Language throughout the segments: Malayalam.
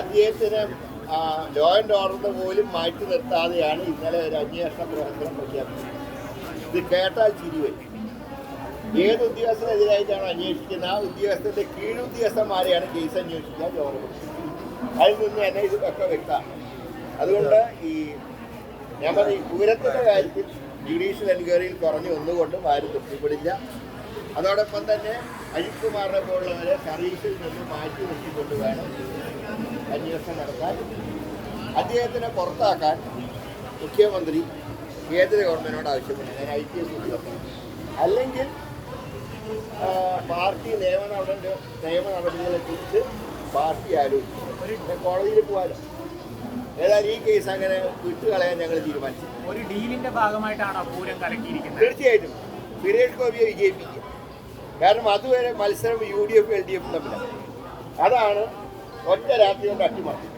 അദ്ദേഹത്തിന് ലോ ആൻഡ് ഓർഡർ പോലും മാറ്റി നിർത്താതെയാണ് ഇന്നലെ ഒരു അന്വേഷണ പ്രവർത്തനം പ്രഖ്യാപിച്ചത്. ഇത് കേട്ടാൽ ചിരി വരും ഏത് ഉദ്യോഗസ്ഥനെതിരായിട്ടാണ് അന്വേഷിക്കുന്നത്? ആ ഉദ്യോഗസ്ഥന്റെ കീഴുദ്യോഗസ്ഥന്മാരെയാണ് കേസ് അന്വേഷിക്കാൻ ചോദിച്ചത് അതിൽ നിന്ന് തന്നെ ഇത് ഒക്കെ വ്യക്തമാണ്. അതുകൊണ്ട് ഈ ഞാൻ ഈ പൂരത്തിന്റെ കാര്യത്തിൽ ജുഡീഷ്യൽ എൻക്വയറിയിൽ കുറഞ്ഞു ഒന്നുകൊണ്ടും ആരും തൃപ്തിപ്പെടില്ല. അതോടൊപ്പം തന്നെ അജിത് കുമാറിനെ പോലുള്ളവരെ സർവീസിൽ നിന്ന് മാറ്റി നിർത്തിക്കൊണ്ട് വേണം അന്വേഷണം നടത്താൻ അദ്ദേഹത്തിനെ പുറത്താക്കാൻ മുഖ്യമന്ത്രി കേന്ദ്ര ഗവൺമെന്റിനോട് ആവശ്യപ്പെട്ടു. ഞാൻ ഐ ടി എസ് ഉദ്യോഗസ്ഥൻ. അല്ലെങ്കിൽ പാർട്ടി നിയമ നടപടി നിയമ നടപടികളെ കുറിച്ച് പാർട്ടി പിന്നെ കോടതിയിൽ പോകാലോ. ഏതായാലും ഈ കേസ് അങ്ങനെ വിട്ടുകളയാൻ ഞങ്ങൾ തീരുമാനിച്ചു. ഒരു ഡീലിന്റെ ഭാഗമായിട്ടാണ് പൂരം കലക്കിയിരിക്കുന്നത്? തീർച്ചയായിട്ടും. സുരേഷ് ഗോപിയെ വിജയിപ്പിക്കുക. കാരണം അതുവരെ മത്സരം U D F L D F തമ്മിലാണ്. അതാണ് ഒറ്റ രാത്രി കൊണ്ട് അട്ടിമറി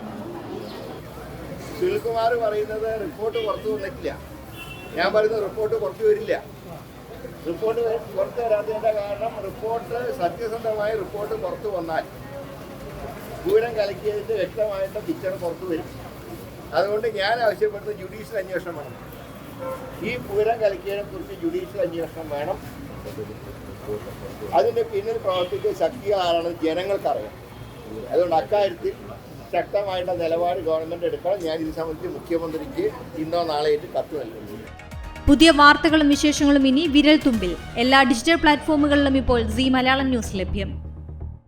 സുനിൽകുമാർ പറയുന്നത് റിപ്പോർട്ട് പുറത്തു വന്നിട്ടില്ല. ഞാൻ പറയുന്നത് റിപ്പോർട്ട് പുറത്തു വരില്ല. റിപ്പോർട്ട് പുറത്തു വരാത്തതിന്റെ കാരണം റിപ്പോർട്ട് സത്യസന്ധമായ റിപ്പോർട്ട് പുറത്തു വന്നാൽ ദൂരം കലക്കിയതിന്റെ വ്യക്തമായിട്ട് പിക്ചർ പുറത്തു വരും. അതുകൊണ്ട് ഞാൻ ആവശ്യപ്പെടുന്നത് ജുഡീഷ്യൽ അന്വേഷണം വേണം. ഈ പൂരം കലക്കിയതിനെ കുറിച്ച് ജുഡീഷ്യൽ അന്വേഷണം വേണം. അതിന്റെ പിന്നിൽ പ്രവർത്തിക്കുന്ന ശക്തി ആരാണെന്ന് ജനങ്ങൾക്കറിയാം. അതുകൊണ്ട് അക്കാര്യത്തിൽ ശക്തമായിട്ട് നിലപാട് ഗവൺമെന്റ് എടുക്കണം. ഞാൻ ഇത് സംബന്ധിച്ച് മുഖ്യമന്ത്രിക്ക് ഇന്നോ നാളെയായിട്ട് കത്ത് നൽകുന്നു. പുതിയ വാർത്തകളും വിശേഷങ്ങളും ഇനി വിരൽ തുമ്പിൽ എല്ലാ ഡിജിറ്റൽ പ്ലാറ്റ്ഫോമുകളിലും ഇപ്പോൾ സി മലയാളം ന്യൂസ് ലഭ്യം.